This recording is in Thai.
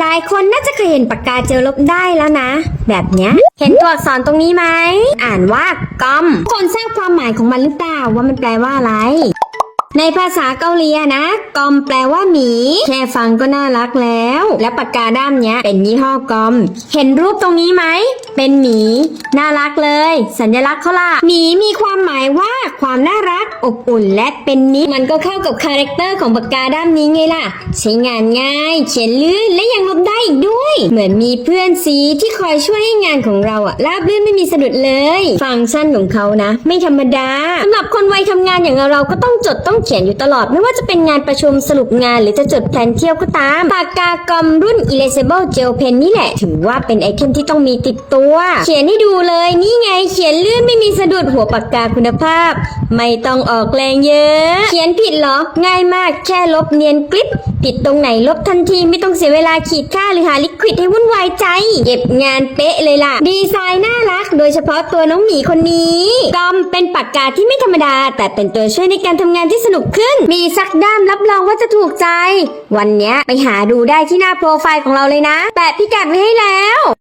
หลายคนน่าจะเคยเห็นปากกาเจลลบได้แล้วนะ แบบเนี้ย เห็นตัวอักษรตรงนี้ไหม อ่านว่ากอม คนทราบความหมายของมันหรือเปล่าว่ามันแปลว่าอะไร ในภาษาเกาหลีอะนะ กอมแปลว่าหมี แค่ฟังก็น่ารักแล้ว และปากกาด้ามเนี้ยเป็นยี่ห้อกอม เห็นรูปตรงนี้ไหม เป็นหมี น่ารักเลย สัญลักษณ์เขาล่ะ หมีมีความหมายว่าความน่ารัก อบอุ่นและเป็นมิตร มันก็เข้ากับคาแรคเตอร์ของปากกาด้ามนี้ไงล่ะ ใช้งานง่าย เขียนลื่นและยังลบได้ อีกด้วย เหมือนมีเพื่อนซีที่คอยช่วยให้งานของเราอะราบรื่นไม่มีสะดุดเลย ฟังก์ชันของเขานะ ไม่ธรรมดาสำหรับคนวัยทำงานอย่างเราก็ต้องจดต้องเขียนอยู่ตลอด ไม่ว่าจะเป็นงานประชุมสรุปงาน หรือจะจดแผนเที่ยวก็ตามปากกากอมรุ่น Erasable Gel Pen นี่แหละ ถือว่าเป็นไอเทมที่ต้องมีติดตัว เขียนให้ดูเลยนี่ไงเขียนลื่นไม่มีสะดุดหัวปากกาคุณภาพ ไม่ต้องออกแรงเยอะ เขียนผิดเหรอ ง่ายมากแค่ลบเนียนกริบ ผิดตรงไหนลบทันทีไม่ต้องเสียเวลาขีดค่าหรือหาลิควิดให้วุ่นวายใจ เก็บงานเป๊ะเลยล่ะ ดีไซน์น่ารัก โดยเฉพาะตัวน้องหมีคนนี้กอมเป็นปากกาที่ไม่ธรรมดา แต่เป็นตัวช่วยในการทำงานที่สนุกขึ้น มีซักด้ามรับรองว่าจะถูกใจ วันนี้ไปหาดูได้ที่หน้าโปรไฟล์ของเราเลยนะ แปะพิกัดไว้ให้แล้ว